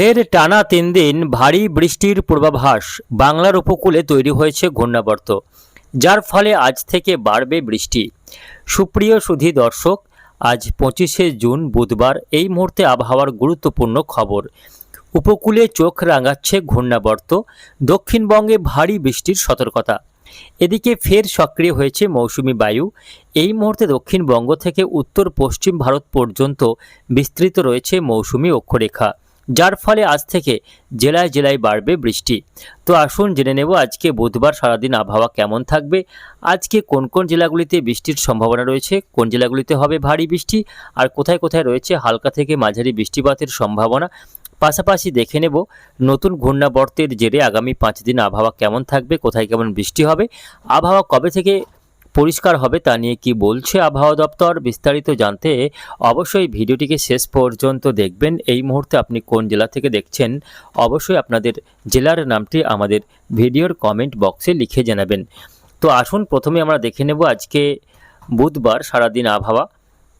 ফের টানা তিন দিন ভারী বৃষ্টির পূর্বাভাস বাংলার উপকূলে তৈরি হয়েছে ঘূর্ণাবর্ত, যার ফলে আজ থেকে বাড়বে বৃষ্টি। সুপ্রিয় সুধী দর্শক, আজ পঁচিশে জুন বুধবার এই মুহূর্তে আবহাওয়ার গুরুত্বপূর্ণ খবর। উপকূলে চোখ রাঙাচ্ছে ঘূর্ণাবর্ত, দক্ষিণবঙ্গে ভারী বৃষ্টির সতর্কতা। এদিকে ফের সক্রিয় হয়েছে মৌসুমি বায়ু। এই মুহূর্তে দক্ষিণবঙ্গ থেকে উত্তর পশ্চিম ভারত পর্যন্ত বিস্তৃত রয়েছে মৌসুমি অক্ষরেখা। যার ফলে আজ থেকে জেলায় জেলায় বাড়বে বৃষ্টি। তো আসুন জেনে নেব আজকে বুধবার সারাদিন আবহাওয়া কেমন থাকবে, আজকে কোন কোন জেলাগুলিতে বৃষ্টির সম্ভাবনা রয়েছে, কোন জেলাগুলিতে হবে ভারী বৃষ্টি, আর কোথায় কোথায় রয়েছে হালকা থেকে মাঝারি বৃষ্টিপাতের সম্ভাবনা। পাশাপাশি দেখে নেব নতুন ঘূর্ণাবর্তের জেরে আগামী পাঁচ দিন আবহাওয়া কেমন থাকবে, কোথায় কেমন বৃষ্টি হবে, আবহাওয়া কবে থেকে পরিষ্কার হবে তা নিয়ে কি বলছে আবহাওয়া দপ্তর বিস্তারিত জানতে অবশ্যই ভিডিওটিকে শেষ পর্যন্ত দেখবেন। এই মুহূর্তে আপনি কোন জেলা থেকে দেখছেন, অবশ্যই আপনাদের জেলার নামটি আমাদের ভিডিওর কমেন্ট বক্সে লিখে জানাবেন। তো আসুন, প্রথমে আমরা দেখে নেব আজকে বুধবার সারাদিন আবহাওয়া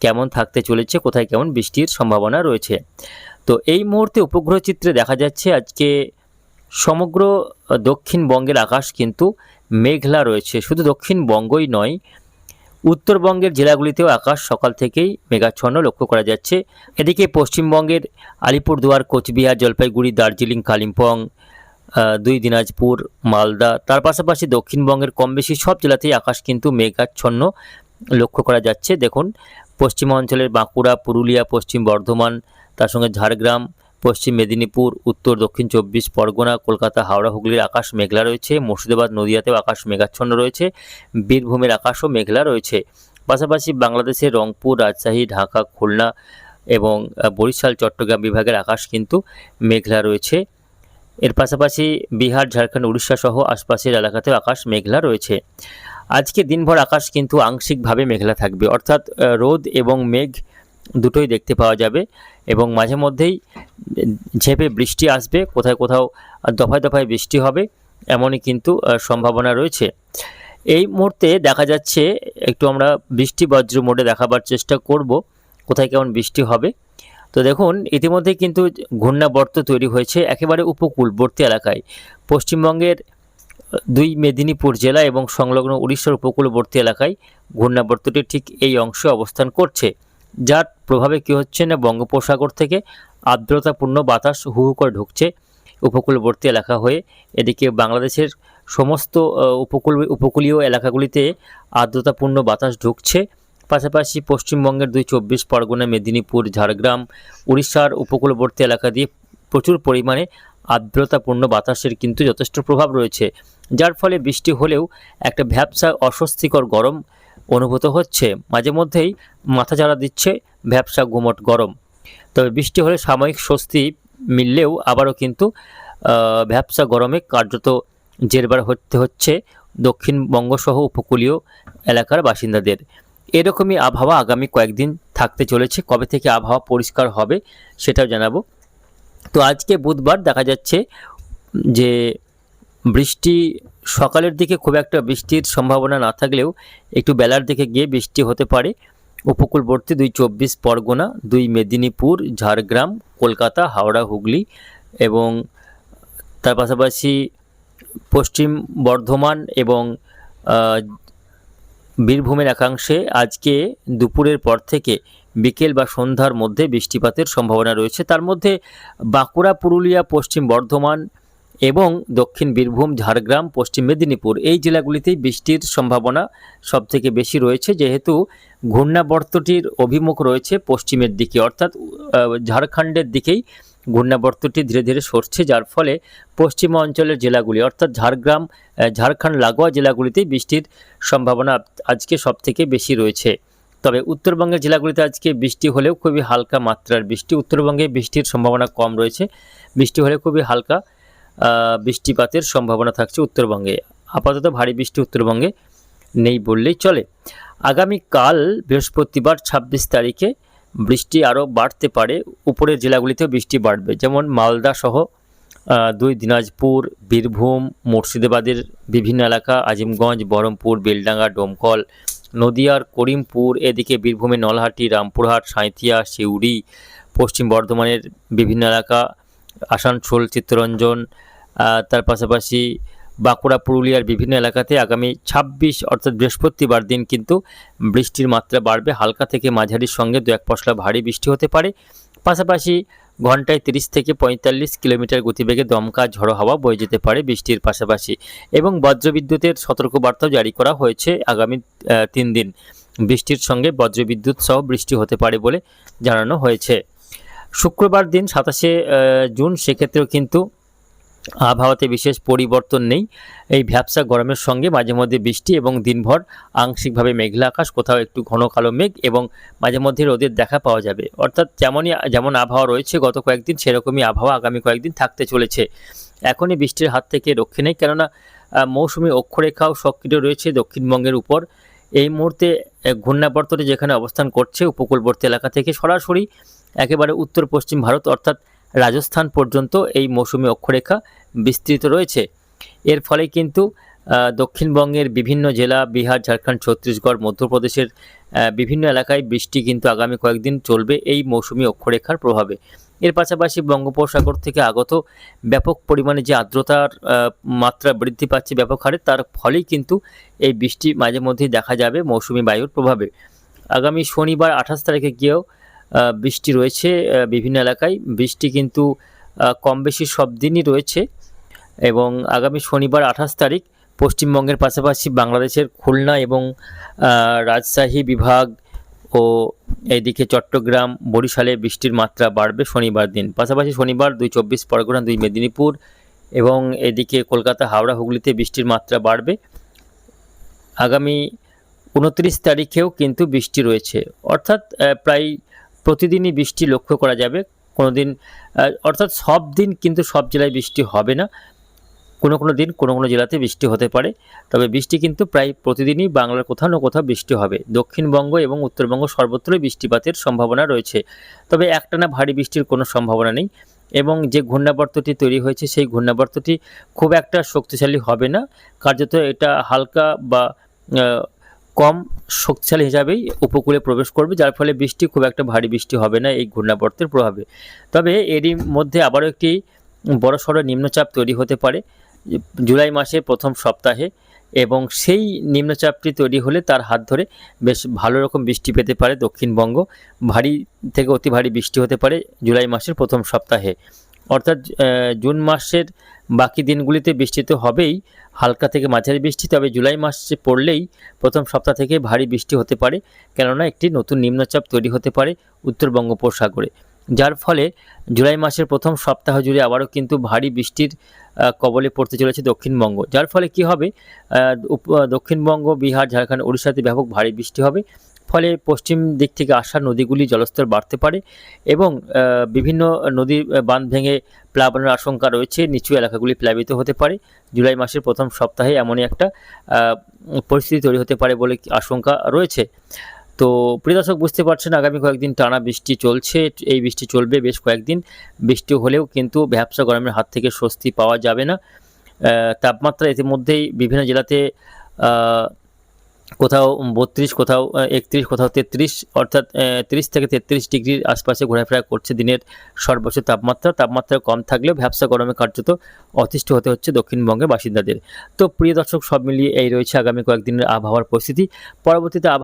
কেমন থাকতে চলেছে, কোথায় কেমন বৃষ্টির সম্ভাবনা রয়েছে। তো এই মুহূর্তে উপগ্রহ চিত্রে দেখা যাচ্ছে আজকে সমগ্র দক্ষিণবঙ্গের আকাশ কিন্তু মেঘলা রয়েছে। শুধু দক্ষিণবঙ্গই নয়, উত্তরবঙ্গের জেলাগুলিতেও আকাশ সকাল থেকেই মেঘাচ্ছন্ন লক্ষ্য করা যাচ্ছে। এদিকে পশ্চিমবঙ্গের আলিপুরদুয়ার, কোচবিহার, জলপাইগুড়ি, দার্জিলিং, কালিম্পং দুই দিনাজপুর, মালদা, তার পাশাপাশি দক্ষিণবঙ্গের কম বেশি সব জেলাতেই আকাশ কিন্তু মেঘাচ্ছন্ন লক্ষ্য করা যাচ্ছে। দেখুন, পশ্চিমাঞ্চলের বাঁকুড়া, পুরুলিয়া, পশ্চিম বর্ধমান, তার সঙ্গে ঝাড়গ্রাম পশ্চিম মেদিনীপুর, উত্তর দক্ষিণ চব্বিশ পরগনা, কলকাতা, হাওড়া, হুগলির আকাশ মেঘলা রয়েছে, মুর্শিদাবাদ, নদিয়াতেও আকাশ মেঘাচ্ছন্ন রয়েছে, বীরভূমের আকাশও মেঘলা রয়েছে। পাশাপাশি বাংলাদেশের রংপুর, রাজশাহী, ঢাকা, খুলনা এবং বরিশাল, চট্টগ্রাম বিভাগের আকাশ কিন্তু মেঘলা রয়েছে। এর পাশাপাশি বিহার, ঝাড়খণ্ড, উড়িষ্যা সহ আশপাশের এলাকাতেও আকাশ মেঘলা রয়েছে। আজকে দিনভর আকাশ কিন্তু আংশিকভাবে মেঘলা থাকবে। অর্থাৎ রোদ এবং মেঘ দুটোই দেখতে পাওয়া যাবে এবং মাঝে মধ্যেই ঝেপে বৃষ্টি আসবে, কোথায় কোথাও দফায় দফায় বৃষ্টি হবে এমনই কিন্তু সম্ভাবনা রয়েছে। এই মুহূর্তে দেখা যাচ্ছে একটু আমরা বৃষ্টি বজ্র মোডে দেখাবার চেষ্টা করব, কোথায় কেমন বৃষ্টি হবে। তো দেখুন ইতিমধ্যে কিন্তু ঘূর্ণাবর্ত তৈরি হয়েছে একেবারে উপকূলবর্তী এলাকায়। পশ্চিমবঙ্গের দুই মেদিনীপুর জেলা এবং সংলগ্ন উড়িষ্যার উপকূলবর্তী এলাকায় ঘূর্ণাবর্তটি ঠিক এই অংশে অবস্থান করছে। যার প্রভাবে কী হচ্ছে না বঙ্গোপসাগর থেকে আর্দ্রতাপূর্ণ বাতাস হু হু করে ঢুকছে উপকূলবর্তী এলাকা হয়ে। এদিকে বাংলাদেশের সমস্ত উপকূল, উপকূলীয় এলাকাগুলিতে আর্দ্রতাপূর্ণ বাতাস ঢুকছে। পাশাপাশি পশ্চিমবঙ্গের দুই চব্বিশ পরগনা, মেদিনীপুর, ঝাড়গ্রাম, উড়িষ্যার উপকূলবর্তী এলাকা দিয়ে প্রচুর পরিমাণে আর্দ্রতাপূর্ণ বাতাসের কিন্তু যথেষ্ট প্রভাব রয়েছে, যার ফলে বৃষ্টি হলেও একটা ভ্যাবসা অস্বস্তিকর গরম অনুভূত হচ্ছে। মাঝে মধ্যেই মাথা জ্বালা দিচ্ছে ভ্যাবসা গুমট গরম। তবে বৃষ্টি হলে সাময়িক স্বস্তি মিললেও আবারও কিন্তু ভ্যাবসা গরমে কার্যত জেরবার হতে হচ্ছে দক্ষিণবঙ্গ সহ উপকূলীয় এলাকার বাসিন্দাদের। এরকমই আবহাওয়া আগামী কয়েকদিন থাকতে চলেছে। কবে থেকে আবহাওয়া পরিষ্কার হবে সেটাও জানাব। তো আজকে বুধবার দেখা যাচ্ছে যে বৃষ্টি সকালের দিকে খুব একটা বৃষ্টির সম্ভাবনা না থাকলেও একটু বেলার দিকে গিয়ে বৃষ্টি হতে পারে। উপকূলবর্তী দুই চব্বিশ পরগনা, দুই মেদিনীপুর, ঝাড়গ্রাম, কলকাতা, হাওড়া, হুগলি এবং তার পাশাপাশি পশ্চিম বর্ধমান এবং বীরভূমের একাংশে আজকে দুপুরের পর থেকে বিকেল বা সন্ধ্যার মধ্যে বৃষ্টিপাতের সম্ভাবনা রয়েছে। তার মধ্যে বাঁকুড়া, পুরুলিয়া, পশ্চিম বর্ধমান এবং দক্ষিণ বীরভূম, ঝাড়গ্রাম, পশ্চিম মেদিনীপুর এই জেলাগুলিতেই বৃষ্টির সম্ভাবনা সবথেকে বেশি রয়েছে। যেহেতু ঘূর্ণাবর্তটির অভিমুখ রয়েছে পশ্চিমের দিকে, অর্থাৎ ঝাড়খণ্ডের দিকেই ঘূর্ণাবর্তটি ধীরে ধীরে সরছে, যার ফলে পশ্চিম অঞ্চলের জেলাগুলি, অর্থাৎ ঝাড়গ্রাম ঝাড়খণ্ড, লাগোয়া জেলাগুলিতে বৃষ্টির সম্ভাবনা আজকে সবথেকে বেশি রয়েছে। তবে উত্তরবঙ্গের জেলাগুলিতে আজকে বৃষ্টি হলেও খুবই হালকা মাত্রার বৃষ্টি। উত্তরবঙ্গে বৃষ্টির সম্ভাবনা কম রয়েছে। বৃষ্টি হলে খুবই হালকা বৃষ্টিপাতের সম্ভাবনা থাকছে উত্তরবঙ্গে। আপাতত ভারী বৃষ্টি উত্তরবঙ্গে নেই বললেই চলে। আগামীকাল বৃহস্পতিবার ছাব্বিশ তারিখে বৃষ্টি আরও বাড়তে পারে, উপরের জেলাগুলিতেও বৃষ্টি বাড়বে। যেমন মালদা সহ দুই দিনাজপুর, বীরভূম, মুর্শিদাবাদের বিভিন্ন এলাকা, আজিমগঞ্জ, বহরমপুর, বেলডাঙ্গা, ডোমকল, নদিয়ার করিমপুর, এদিকে বীরভূমের নলহাটি, রামপুরহাট, সাঁইথিয়া, সিউড়ি, পশ্চিম বর্ধমানের বিভিন্ন এলাকা, আসানসোল, চিত্তরঞ্জন তার পাশাপাশি বাঁকুড়া, পুরুলিয়ার বিভিন্ন এলাকাতে আগামী ছাব্বিশ অর্থাৎ বৃহস্পতিবার দিন কিন্তু বৃষ্টির মাত্রা বাড়বে। হালকা থেকে মাঝারির সঙ্গে দু এক পশলা ভারী বৃষ্টি হতে পারে। পাশাপাশি ঘন্টায় তিরিশ থেকে পঁয়তাল্লিশ কিলোমিটার গতিবেগে দমকা ঝড়ো হাওয়া বয়ে যেতে পারে বৃষ্টির পাশাপাশি। এবং বজ্রবিদ্যুতের সতর্কবার্তাও জারি করা হয়েছে আগামী তিন দিন। বৃষ্টির সঙ্গে বজ্রবিদ্যুৎ সহ বৃষ্টি হতে পারে বলে জানানো হয়েছে। শুক্রবার দিন সাতাশে জুন সেক্ষেত্রেও কিন্তু আবহাওয়াতে বিশেষ পরিবর্তন নেই। এই ভ্যাবসা গরমের সঙ্গে মাঝে মধ্যে বৃষ্টি এবং দিনভর আংশিকভাবে মেঘলা আকাশ কোথাও একটু ঘন কালো মেঘ এবং মাঝে মধ্যে রোদের দেখা পাওয়া যাবে। অর্থাৎ যেমনই যেমন আবহাওয়া রয়েছে গত কয়েকদিন সেরকমই আবহাওয়া আগামী কয়েকদিন থাকতে চলেছে। এখনই বৃষ্টির হাত থেকে রক্ষে নেই কেননা মৌসুমি অক্ষরেখাও সক্রিয় রয়েছে দক্ষিণবঙ্গের উপর। এই মুহূর্তে আহ, ঘূর্ণাবর্তটি যেখানে অবস্থান করছে উপকূলবর্তী এলাকা থেকে সরাসরি একেবারে উত্তর পশ্চিম ভারত অর্থাৎ রাজস্থান পর্যন্ত এই মৌসুমি অক্ষরেখা বিস্তৃত রয়েছে। এর ফলে কিন্তু দক্ষিণবঙ্গের বিভিন্ন জেলা, বিহার, ঝাড়খণ্ড, ছত্তিশগড়, মধ্যপ্রদেশের বিভিন্ন এলাকায় বৃষ্টি কিন্তু আগামী কয়েকদিন চলবে এই মৌসুমি অক্ষরেখার প্রভাবে। এর পাশাপাশি বঙ্গোপসাগর থেকে আগত ব্যাপক পরিমাণে যে আর্দ্রতার মাত্রা বৃদ্ধি পাচ্ছে ব্যাপক হারে, তার ফলেই কিন্তু এই বৃষ্টি মাঝে মধ্যেই দেখা যাবে মৌসুমি বায়ুর প্রভাবে। আগামী শনিবার আঠাশ তারিখে গিয়েও বৃষ্টি রয়েছে বিভিন্ন এলাকায়। বৃষ্টি কিন্তু কম বেশি সব দিনই রয়েছে এবং আগামী শনিবার আঠাশ তারিখ পশ্চিমবঙ্গের পাশাপাশি বাংলাদেশের খুলনা এবং রাজশাহী বিভাগ ও এদিকে চট্টগ্রাম, বরিশালে বৃষ্টির মাত্রা বাড়বে শনিবার দিন। পাশাপাশি শনিবার দুই চব্বিশ, পরগনা দুই মেদিনীপুর এবং এদিকে কলকাতা, হাওড়া, হুগলিতে বৃষ্টির মাত্রা বাড়বে। আগামী উনত্রিশ তারিখেও কিন্তু বৃষ্টি রয়েছে। অর্থাৎ প্রায় প্রতিদিনই বৃষ্টি লক্ষ্য করা যাবে। কোনো দিন অর্থাৎ সব দিন কিন্তু সব জেলায় বৃষ্টি হবে না। কোনো কোনো দিন কোনো কোনো জেলাতে বৃষ্টি হতে পারে। তবে বৃষ্টি কিন্তু প্রায় প্রতিদিনই বাংলার কোথাও না কোথাও বৃষ্টি হবে। দক্ষিণবঙ্গ এবং উত্তরবঙ্গ সর্বত্রই বৃষ্টিপাতের সম্ভাবনা রয়েছে। তবে একটানা ভারী বৃষ্টির কোনো সম্ভাবনা নেই এবং যে ঘূর্ণাবর্তটি তৈরি হয়েছে সেই ঘূর্ণাবর্তটি খুব একটা শক্তিশালী হবে না। কার্যত এটা হালকা বা কম শক্তিশালী হিসাবেই উপকূলে প্রবেশ করবে, যার ফলে বৃষ্টি খুব একটা ভারী বৃষ্টি হবে না এই ঘূর্ণাবর্তের প্রভাবে। তবে এরই মধ্যে আবারও একটি বড়সড় নিম্নচাপ তৈরি হতে পারে, জুলাই মাসের প্রথম সপ্তাহে, এবং সেই নিম্নচাপটি তৈরি হলে তার হাত ধরে বেশ ভালো রকম বৃষ্টি পেতে পারে দক্ষিণবঙ্গ। ভারী থেকে অতি ভারী বৃষ্টি হতে পারে জুলাই মাসের প্রথম সপ্তাহে। অর্থাৎ জুন মাসের বাকি দিনগুলিতে বৃষ্টি তো হবেই। হালকা থেকে মাঝারি বৃষ্টি, তবে জুলাই মাসে পড়লেই প্রথম সপ্তাহ থেকে ভারী বৃষ্টি হতে পারে। কেননা, একটি নতুন নিম্নচাপ তৈরি হতে পারে উত্তর বঙ্গোপসাগরে। যার ফলে জুলাই মাসের প্রথম সপ্তাহ জুড়ে আবারও কিন্তু ভারী বৃষ্টির কবলে পড়তে চলেছে দক্ষিণবঙ্গ। যার ফলে কি হবে? দক্ষিণবঙ্গ, বিহার, ঝাড়খণ্ড উড়িষ্যাতে ব্যাপক ভারী বৃষ্টি হবে। ফলে পশ্চিম দিক থেকে আসা নদীগুলি জলস্তর বাড়তে পারে এবং বিভিন্ন নদীর বাঁধ ভেঙে প্লাবনের আশঙ্কা রয়েছে। নিচু এলাকাগুলি প্লাবিত হতে পারে। জুলাই মাসের প্রথম সপ্তাহে এমনই একটা পরিস্থিতি তৈরি হতে পারে বলে আশঙ্কা রয়েছে। তো প্রিয় দর্শক, বুঝতে পারছেন আগামী কয়েকদিন টানা বৃষ্টি চলছে। এই বৃষ্টি চলবে বেশ কয়েকদিন। বৃষ্টি হলেও কিন্তু ভ্যাবসা গরমের হাত থেকে স্বস্তি পাওয়া যাবে না। তাপমাত্রা ইতিমধ্যেই বিভিন্ন জেলাতে কোথাও বত্রিশ, কোথাও একত্রিশ, কোথাও তেত্রিশ, অর্থাৎ তিরিশ থেকে তেত্রিশ ডিগ্রির আশপাশে ঘোরাফেরা করছে দিনের সর্বোচ্চ তাপমাত্রা। তাপমাত্রা কম থাকলেও ভ্যাবসা গরমে কার্যত অতিষ্ঠ হতে হচ্ছে দক্ষিণবঙ্গের বাসিন্দাদের। তো প্রিয় দর্শক, সব মিলিয়ে এই রয়েছে আগামী কয়েকদিনের আবহাওয়ার পরিস্থিতি। পরবর্তীতে